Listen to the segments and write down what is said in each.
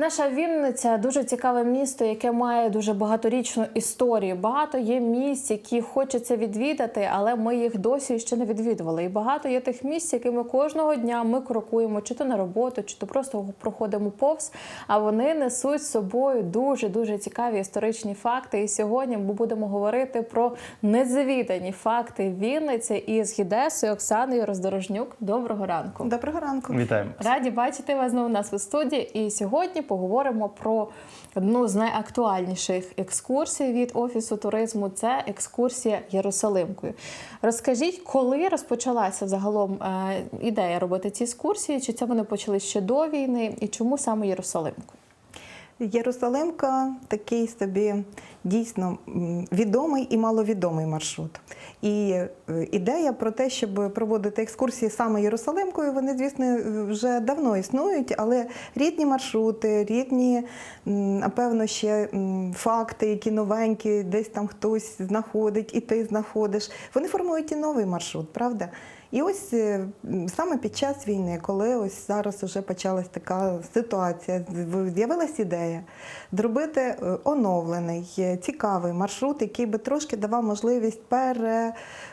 Наша Вінниця дуже цікаве місто, яке має дуже багаторічну історію. Багато є місць, які хочеться відвідати, але ми їх досі ще не відвідували. І багато є тих місць, якими кожного дня ми крокуємо, чи то на роботу, чи то просто проходимо повз. А вони несуть з собою дуже дуже цікаві історичні факти. І сьогодні ми будемо говорити про незвідані факти Вінниці із гідесою Оксаною Роздорожнюк. Доброго ранку. Доброго ранку. Вітаємо. Раді бачити вас знову у нас у студії. І сьогодні поговоримо про одну з найактуальніших екскурсій від офісу туризму. Це екскурсія Єрусалимкою. Розкажіть, коли розпочалася загалом е, ідея робити ці екскурсії? Чи це вони почали ще до війни? І чому саме Єрусалимку? Єрусалимка такий собі дійсно відомий і маловідомий маршрут. І е, ідея про те, щоб проводити екскурсії саме Єрусалимкою, вони, звісно, вже давно існують, але рідні маршрути, рідні, напевно, ще факти, які новенькі, десь там хтось знаходить, і ти знаходиш. Вони формують і новий маршрут, правда? І ось е, саме під час війни, коли ось зараз вже почалась така ситуація, з'явилася ідея зробити е, оновлений, е, цікавий маршрут, який би трошки давав можливість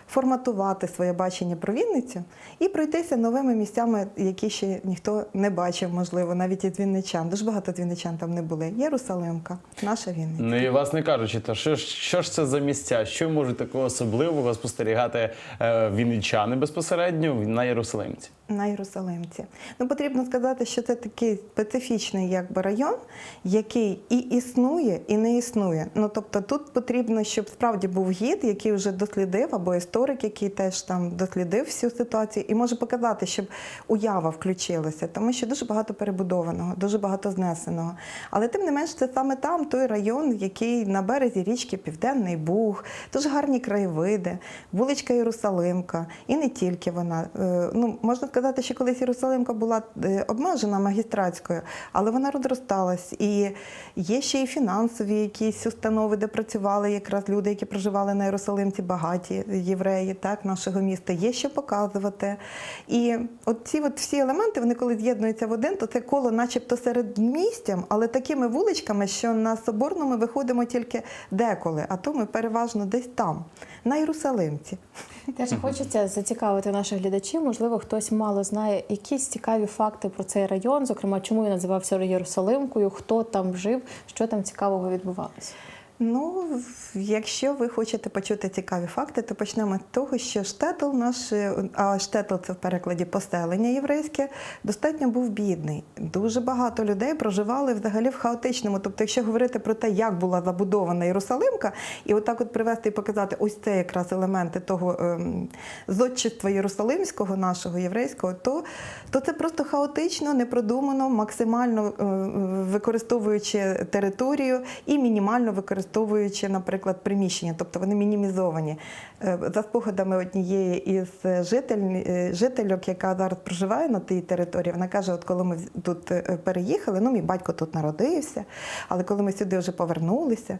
переформатувати своє бачення про Вінницю і пройтися новими місцями, які ще ніхто не бачив, можливо, навіть із вінничан. Дуже багато вінничан там не були. Єрусалимка, наша Вінниця. Ну і власне кажучи, то що що ж це за місця? Що можуть такого особливого спостерігати е, вінничани безпосередньо на Єрусалимці? На Єрусалимці. Ну, потрібно сказати, що це такий специфічний якби, район, який і існує, і не існує. Ну, тобто тут потрібно, щоб справді був гід, який вже дослідив, або історик, який теж там дослідив всю ситуацію, і може показати, щоб уява включилася, тому що дуже багато перебудованого, дуже багато знесеного. Але тим не менш, це саме там той район, який на березі річки Південний Буг, дуже гарні краєвиди, вуличка Єрусалимка, і не тільки вона. Е, Ну, можна сказати, що колись Єрусалимка була е, обмежена магістратською, але вона розросталась. І є ще і фінансові якісь установи, де працювали якраз люди, які проживали на Єрусалимці, багаті євреї так, нашого міста. Є що показувати. І от ці от всі елементи, вони коли з'єднуються в один, то це коло, начебто серед містям, але такими вуличками, що на Соборну ми виходимо тільки деколи, а то ми переважно десь там, на Єрусалимці. Теж хочеться зацікавити наших глядачів. Можливо, хтось мало знає якісь цікаві факти про цей район, зокрема, чому він називався Єрусалимкою, хто там жив, що там цікавого відбувалося. Ну, якщо ви хочете почути цікаві факти, то почнемо з того, що штетл наш, е, а штетл це в перекладі поселення єврейське, достатньо був бідний. Дуже багато людей проживали взагалі в хаотичному. Тобто, якщо говорити про те, як була забудована Єрусалимка, і отак от привести і показати ось це якраз елементи того ем, зодчества Єрусалимського, нашого єврейського, то, то це просто хаотично, непродумано, максимально е, е, використовуючи територію і мінімально використовуючи, наприклад, приміщення, тобто вони мінімізовані. Е, За спогадами однієї із житель, е, жительок, яка зараз проживає на тій території, вона каже: от коли ми тут е, переїхали, ну мій батько тут народився, але коли ми сюди вже повернулися,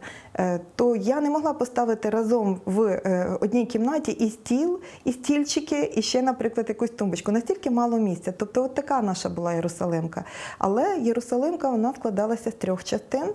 то я не могла поставити разом в одній кімнаті і стіл, і стільчики, і ще, наприклад, якусь тумбочку. Настільки мало місця. Тобто, от така наша була Єрусалимка. Але Єрусалимка вона складалася з трьох частин.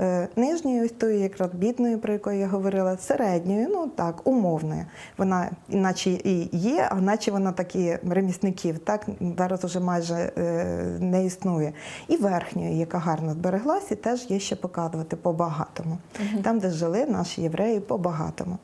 Е, Нижньої, ось тої якраз бідної, про яку я говорила, середньою, ну так, умовною. Вона іначе і є, а наче вона такі ремісників, так зараз уже майже е, не існує. І верхньою, яка гарно збереглася, теж є ще показувати по-багатому. Там, де жили наші євреї, по-багатому.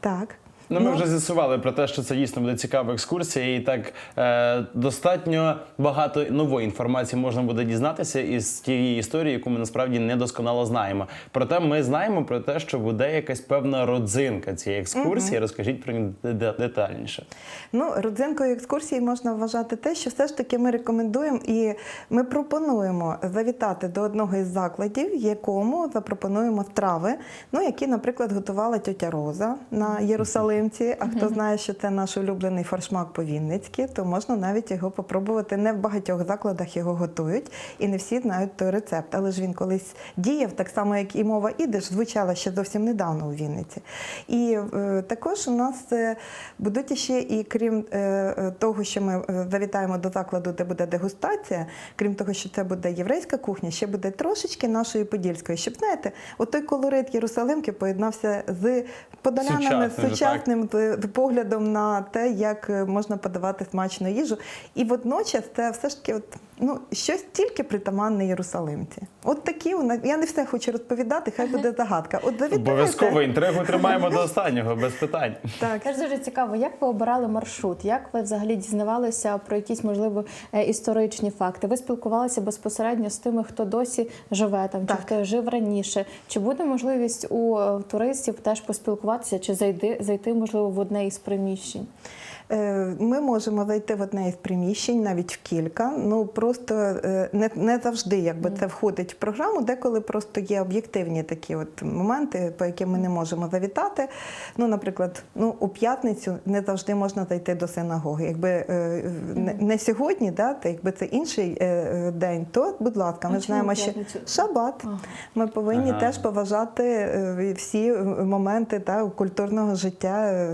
Так. Ну, ми вже з'ясували про те, що це дійсно буде цікава екскурсія, і так е, достатньо багато нової інформації можна буде дізнатися із тієї історії, яку ми насправді недосконало знаємо. Проте ми знаємо про те, що буде якась певна родзинка цієї екскурсії. Розкажіть про де- детальніше. Ну, родзинкою екскурсії можна вважати те, що все ж таки ми рекомендуємо і ми пропонуємо завітати до одного із закладів, якому запропонуємо страви, ну які, наприклад, готувала тьотя Роза на Єрусалимці. Єрусалимці. А хто знає, що це наш улюблений форшмак по-вінницьки, то можна навіть його попробувати. Не в багатьох закладах його готують, і не всі знають той рецепт. Але ж він колись діяв, так само як і мова ідиш, звучала ще зовсім недавно у Вінниці. І е, також у нас е, будуть ще і крім е, е, того, що ми е, завітаємо до закладу, де буде дегустація, крім того, що це буде єврейська кухня, ще буде трошечки нашої подільської. Щоб знаєте, от той колорит Єрусалимки поєднався з подолянами, Сучасним з поглядом на те, як е, можна подавати смачну їжу. І водночас це все ж таки, от, ну, щось тільки притаманне Єрусалимці. От такі у нас. Я не все хочу розповідати, хай буде загадка. От завітайте. Обов'язково інтригу тримаємо до останнього, без питань. Так. Теж дуже цікаво, як ви обирали маршрут, як ви взагалі дізнавалися про якісь можливо е, історичні факти? Ви спілкувалися безпосередньо з тими, хто досі живе там, Так. чи хто жив раніше? Чи буде можливість у е, туристів теж поспілкуватися, чи зайти зайти можливо в одне із приміщень? Е, Ми можемо зайти в одне із приміщень, навіть в кілька. Ну просто е, не, не завжди, якби це входить в програму. Деколи просто є об'єктивні такі от моменти, по яким ми не можемо завітати. Ну, наприклад, ну у п'ятницю не завжди можна зайти до синагоги. Якби е, не, сьогодні, да, та якби це інший день, то будь ласка, ми А знаємо, що шабат. Ми повинні Ага. теж поважати всі моменти та, культурного життя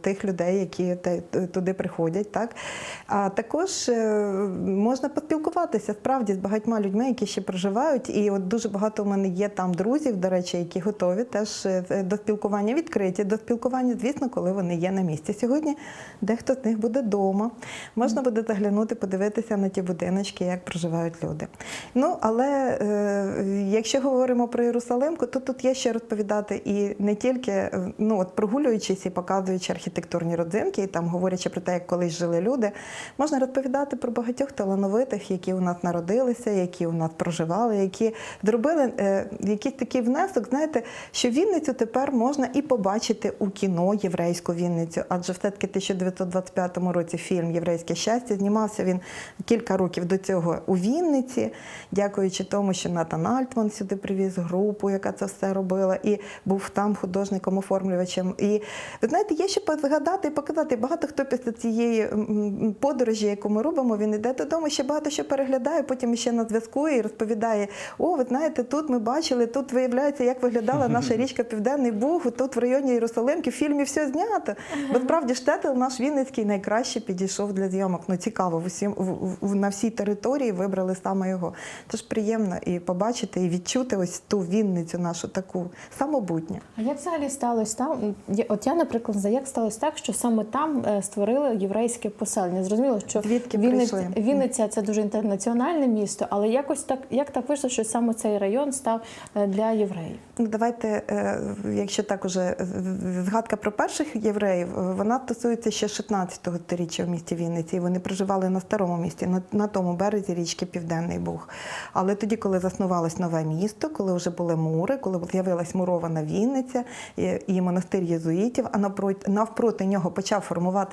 тих людей, які те- туди приходять. Так? А також е, можна поспілкуватися справді з багатьма людьми, які ще проживають. І от дуже багато у мене є там друзів, до речі, які готові теж е, до спілкування відкриті, до спілкування, звісно, коли вони є на місці. Сьогодні дехто з них буде вдома. Можна буде заглянути, подивитися на ті будиночки, як проживають люди. Ну, але е, якщо говоримо про Єрусалимку, то тут є ще розповідати і не тільки е, ну, от прогулюючись і показуючи архітектурні родзинки, і там говорячи про те, як колись жили люди, можна розповідати про багатьох талановитих, які у нас народилися, які у нас проживали, які зробили е, якийсь такий внесок, знаєте, що Вінницю тепер можна і побачити у кіно єврейську Вінницю, адже все-таки 1925 році фільм Єврейське щастя знімався він кілька років до цього у Вінниці, дякуючи тому, що Натан Альтман сюди привіз групу, яка це все робила, і був там художником-оформлювачем. І ви знаєте, є що згадати і показати. Багато хто після цієї подорожі, яку ми робимо, він йде додому, ще багато що переглядає, потім ще на зв'язку і розповідає: о, ви знаєте, тут ми бачили, тут виявляється, як виглядала наша річка Південний Буг, тут в районі Єрусалимки, в фільмі все знято. Бо справді штетл наш Вінницький найкраще підійшов для зйомок. Ну цікаво, в усім в, в, на всій території вибрали саме його. Тож приємно і побачити, і відчути ось ту Вінницю нашу таку самобутню. А як взагалі сталося там? От я, наприклад, знаю, як сталося так, що саме там е, створили єврейське поселення. Зрозуміло, що Звідки Вінниця. Вінниця це дуже інтернаціональне місто, але якось так як так вийшло, що саме цей район став е, для євреїв. Ну, давайте, е, якщо так уже згадка про перших євреїв, е, вона стосується ще 16-го сторіччя в місті Вінниці. І вони проживали на старому місті, на, на тому березі річки Південний Буг. Але тоді, коли заснувалось нове місто, коли вже були мури, коли з'явилась мурована Вінниця і, і монастир єзуїтів, а навпроти, навпроти нього почав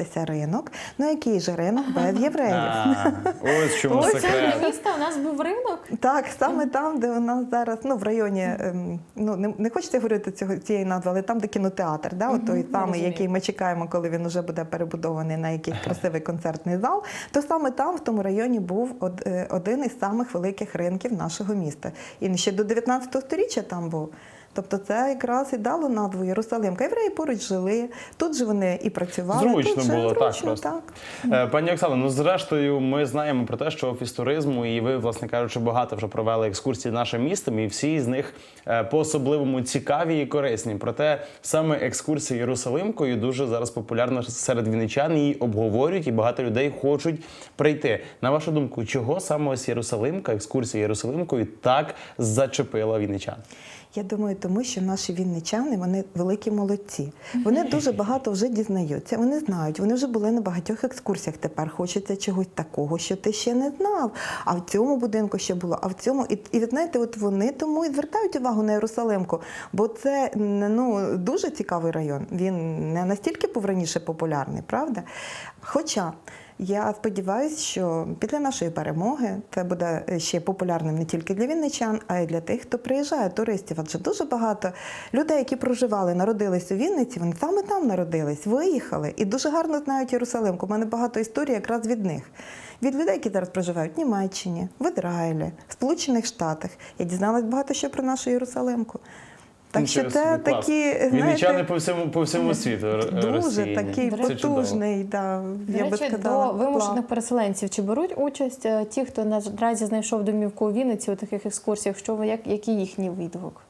формуватися ринок. Ну який же ринок без євреїв? А, ось чому Ось секрет. місто у нас був ринок. Так, саме там, де у нас зараз, ну в районі, ем, ну не, не хочеться говорити цього цієї назви, але там, де кінотеатр, да, от той самий, який ми чекаємо, коли він вже буде перебудований на якийсь красивий концертний зал, то саме там, в тому районі, був е, один із самих великих ринків нашого міста. І ще до 19 століття там був. Тобто це якраз і дало назву Єрусалимка. Євреї поруч жили, тут же вони і працювали. Зручно тут же було, так зручно, просто. так. Е, Пані Оксано, ну зрештою, ми знаємо про те, що офіс туризму, і ви, власне кажучи, багато вже провели екскурсій нашим містом, і всі з них е, по-особливому цікаві і корисні. Проте саме екскурсія Єрусалимкою дуже зараз популярна серед вінничан, її обговорюють, і багато людей хочуть прийти. На вашу думку, чого саме ось Єрусалимка, екскурсія Єрусалимкою так зачепила вінничан? Я думаю, тому що наші вінничани вони великі молодці. Вони дуже багато вже дізнаються. Вони знають, вони вже були на багатьох екскурсіях. Тепер хочеться чогось такого, що ти ще не знав. А в цьому будинку ще було, а в цьому і, і ви знаєте, от вони тому і звертають увагу на Єрусалимку, бо це ну дуже цікавий район. Він не настільки був раніше популярний, правда? Хоча. Я сподіваюся, що після нашої перемоги це буде ще популярним не тільки для вінничан, а й для тих, хто приїжджає, туристів. Адже дуже багато людей, які проживали, народились у Вінниці, вони саме там народились, виїхали і дуже гарно знають Єрусалимку. У мене багато історій якраз від них. Від людей, які зараз проживають в Німеччині, в Ізраїлі, в Сполучених Штатах. Я дізналась багато що про нашу Єрусалимку. Так що це такі знаєте, по всьому по всьому світу. дуже такий Це потужний, да, До я би сказала. до вимушених план. переселенців чи беруть участь е, ті, хто наразі знайшов домівку у Вінниці у таких екскурсіях? Що ви- як який їхній відгук?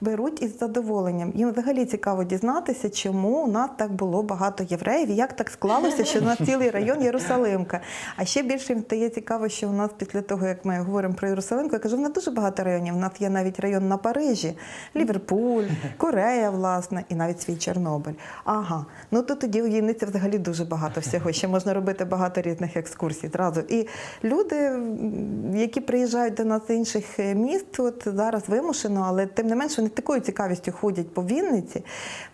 Беруть із задоволенням. Їм взагалі цікаво дізнатися, чому у нас так було багато євреїв, і як так склалося, що у нас цілий район Єрусалимка. А ще більше їм стає цікаво, що у нас після того, як ми говоримо про Єрусалимку, я кажу, в нас дуже багато районів. У нас є навіть район на Парижі, Ліверпуль, Корея, власне, і навіть свій Чорнобиль. Ага, ну то тоді у Вінниці взагалі дуже багато всього. Ще можна робити багато різних екскурсій зразу. І люди, які приїжджають до нас з інших е, міст, от зараз вимушено, але тим не менш вони такою цікавістю ходять по Вінниці.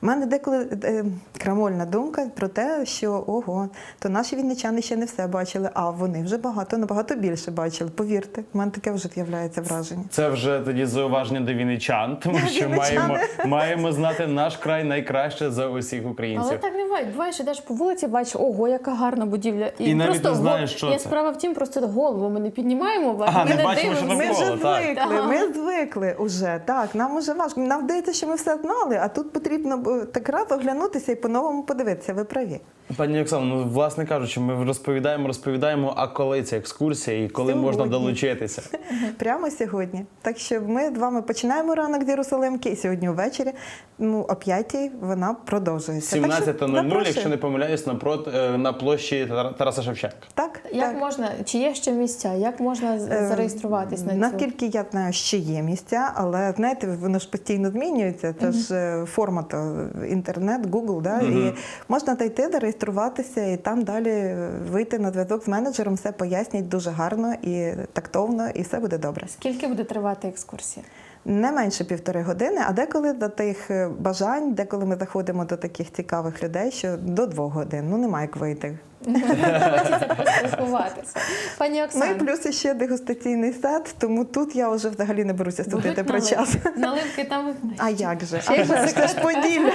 У мене деколи е, крамольна думка про те, що ого, то наші вінничани ще не все бачили, а вони вже багато, набагато більше бачили. Повірте, в мене таке вже з'являється враження. Це вже тоді зауваження до вінничан, тому що маємо, маємо знати наш край найкраще за усіх українців. Але так не буває. Буває, що йдеш по вулиці, бачиш, ого, яка гарна будівля. І навіть просто не знаєш, що Я це. справа в тім, просто голову ми не піднімаємо, Ага, ми не бачимо, що дивимося. Ми вже так. звикли, ми звикли уже. Так, нам уже важко. Нам здається, що ми все знали, а тут потрібно так раз оглянутися і по-новому подивитися. Ви праві. Пані Оксано, ну власне кажучи, ми розповідаємо, розповідаємо, а коли ця екскурсія і коли можна долучитися. Прямо сьогодні. Так що ми з вами починаємо ранок з Єрусалимки, і сьогодні ввечері, ну о 5 вона продовжується. Так що 17.00, якщо не помиляюсь, напрот е, на площі Тара- Тараса Шевченка. Так, Як так. можна, чи є ще місця? Як можна з- Е, зареєструватись на цю? Наскільки я знаю, ще є місця, але знаєте, воно ж постійно змінюється. Це ж е, формат е, інтернет, Google, да? і можна зайти, зареєструватися і там далі е, вийти на зв'язок з менеджером, все пояснять дуже гарно і тактовно, і все буде добре. Скільки буде тривати екскурсія? Не менше півтори години, а деколи до тих бажань, деколи ми заходимо до таких цікавих людей, що до двох годин. Ну немає як вийти. Хочеться поспілкуватися. Пані Ну і плюс ще дегустаційний сет, тому тут я вже взагалі не беруся судити про час. Наливки там А як же? А це ж поділля.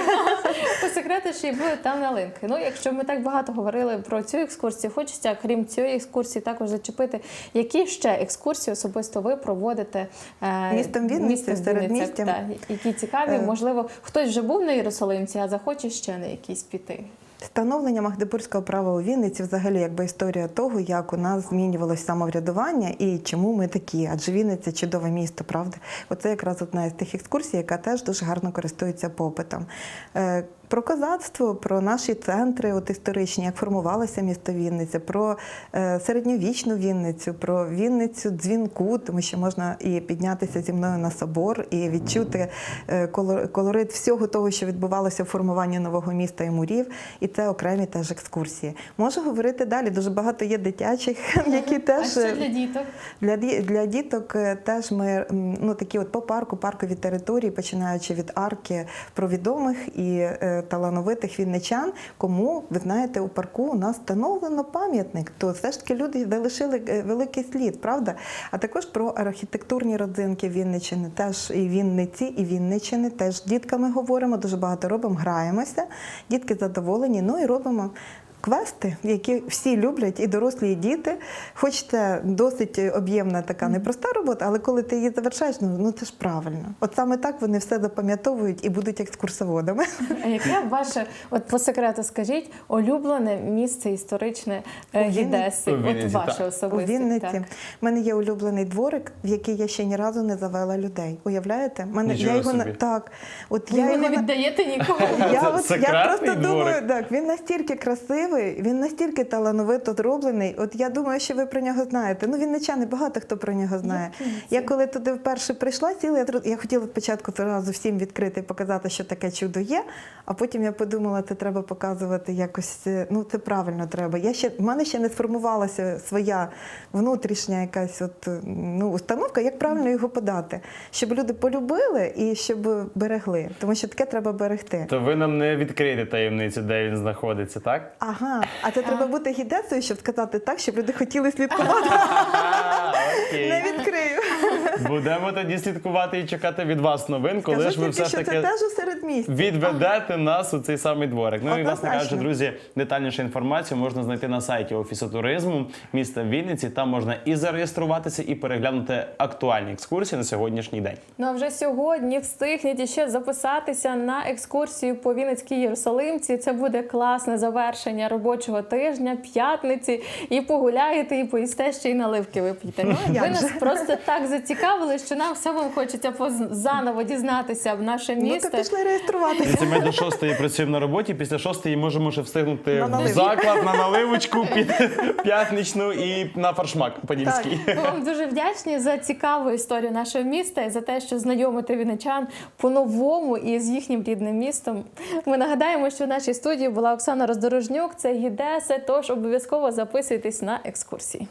по секрету, що й будуть там наливки. Ну, якщо ми так багато говорили про цю екскурсію, хочеться, крім цієї екскурсії, також зачепити, які ще екскурсії особисто ви проводите е, Містом Вінниця, містом середмістям? так, які цікаві. Е. Можливо, хтось вже був на Єрусалимці, а захоче ще на якісь піти. Становлення Магдебурзького права у Вінниці взагалі якби історія того, як у нас змінювалось самоврядування і чому ми такі. Адже Вінниця чудове місто, правда? Оце якраз одна з тих екскурсій, яка теж дуже гарно користується попитом. Про козацтво, про наші центри от історичні, як формувалося місто Вінниця, про е, середньовічну Вінницю, про Вінницю дзвінку, тому що можна і піднятися зі мною на собор, і відчути е, колорит всього того, що відбувалося в формуванні нового міста і мурів. І це окремі теж екскурсії. Можу говорити далі. Дуже багато є дитячих, які А теж що для діток? для, для діток е, теж ми ну, такі от по парку, паркові території, починаючи від арки про відомих і е, талановитих вінничан. Кому ви знаєте, у парку у нас встановлено пам'ятник, то все ж таки люди залишили е, великий слід, правда? А також про архітектурні родзинки Вінничини, теж і Вінниці, і Вінничини. Теж дітками говоримо, дуже багато робимо, граємося. Дітки задоволені. Ну і робимо квести, які всі люблять, і дорослі, і діти. Хоч це досить об'ємна така непроста робота, але коли ти її завершаєш, ну, ну це ж правильно. От саме так вони все запам'ятовують і будуть екскурсоводами. А яке ваше, от по секрету скажіть, улюблене місце історичне е, Гідеси? От ваше так. У особисте. Вінниці так. в мене є улюблений дворик, в який я ще ні разу не завела людей. Уявляєте? Мене Нічого я його собі. так. От Ви я його його не віддаєте нікому. Я, от, я просто дворик. думаю, так, він настільки красивий, він настільки талановито зроблений. От я думаю, що ви про нього знаєте. Ну, вінничани, багато хто про нього знає. Я коли туди вперше прийшла, сіла, я, я хотіла спочатку одразу всім відкрити і показати, що таке чудо є. А потім я подумала, це треба показувати якось. е, Ну, це правильно треба. Я ще, в мене ще не сформувалася своя внутрішня якась от, е, ну, установка, як правильно його подати, щоб люди полюбили і щоб берегли. Тому що таке треба берегти. То ви нам не відкриєте таємницю, де він знаходиться, так? А Ага, а це треба бути гідецею, щоб сказати так, щоб люди хотіли слідкувати. Не відкрию. Будемо тоді слідкувати і чекати від вас новин, коли Скажу ж ви тільки, все ж що таки це теж у середмісті. відведете нас у цей самий дворик. Ну і власне Однозначно. кажучи, друзі, детальнішу інформацію можна знайти на сайті Офісу туризму міста Вінниці. Там можна і зареєструватися, і переглянути актуальні екскурсії на сьогоднішній день. Ну а вже сьогодні встигніть ще записатися на екскурсію по Вінницькій Єрусалимці. Це буде класне завершення робочого тижня, п'ятниці. І погуляєте, і поїсте ще й наливки вип'єте. Ну, як ви нас просто так зацікавили, що нам самим хочеться поз- заново дізнатися в наше Ну, місто. то пішли реєструватися. Ми до шостої працюємо на роботі. Після шостої можемо ще встигнути На в заклад на наливочку під п'ятничну і на фаршмак подільський. Ми вам дуже вдячні за цікаву історію нашого міста і за те, що знайомите вінничан по-новому і з їхнім рідним містом. Ми нагадаємо, що в нашій студії була Оксана Роздорожнюк, це гідеса, тож обов'язково записуйтесь на екскурсії.